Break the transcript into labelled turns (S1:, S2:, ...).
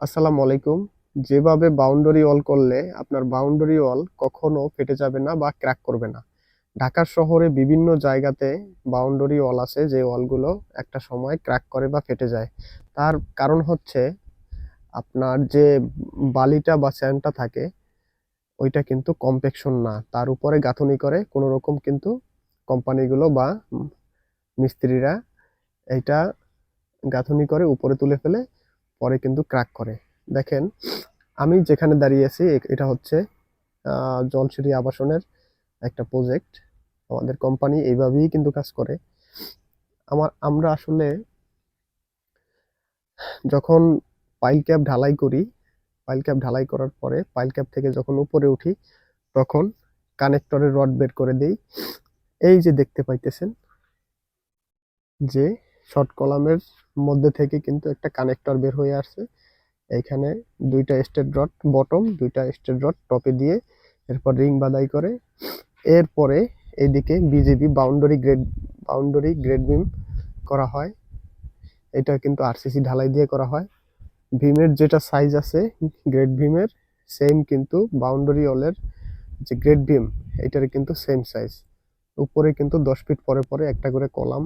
S1: আসসালামু আলাইকুম। যেভাবে বাউন্ডারি ওয়াল করলে আপনার বাউন্ডারি ওয়াল কখনো ফেটে যাবে না বা ক্র্যাক করবে না। ঢাকা শহরে বিভিন্ন জায়গাতে বাউন্ডারি ওয়াল আছে যে ওয়ালগুলো একটা সময় ক্র্যাক করে বা ফেটে যায়। তার কারণ হচ্ছে আপনার যে বালিটা বা স্যান্ডটা থাকে, ওইটা কিন্তু কম্প্যাকশন না। তার উপরে গাঁথনি করে কোনো রকম কিন্তু কোম্পানিগুলো বা মিস্ত্রিরা এইটা গাঁথনি করে উপরে তুলে ফেলে পরে কিন্তু ক্র্যাক করে। দেখেন আমি যেখানে দাঁড়িয়ে আছি এটা হচ্ছে আহ, জলসিঁড়ি আবাসনের একটা প্রজেক্ট আমাদের কোম্পানি এইভাবেই কিন্তু কাজ করে। আমার আমরা আসলে যখন পাইল ক্যাপ ঢালাই করি পাইল ক্যাপ ঢালাই করার পরে পাইল ক্যাপ থেকে যখন উপরে উঠি তখন কানেক্টরের রড বের করে দেই। এই যে দেখতে পাইতেছেন যে শর্ট কলামের মধ্যে থেকে কিন্তু একটা কানেক্টর বের হয়ে আসছে। এইখানে দুইটা স্টেট রড বটম দুইটা স্টেট রড টপে দিয়ে এরপর রিং বাদাই করে। এরপরে এইদিকে BJP boundary grade boundary grade beam করা হয়। এটা কিন্তু আরসিসি ঢালাই দিয়ে করা হয়। ভীমের যেটা সাইজ আছে গ্রেড ভীমের সেম কিন্তু বাউন্ডারি অলের যে গ্রেড ভীম এটার কিন্তু সেম সাইজ উপরে কিন্তু দশ ফিট পরে পরে একটা করে কলাম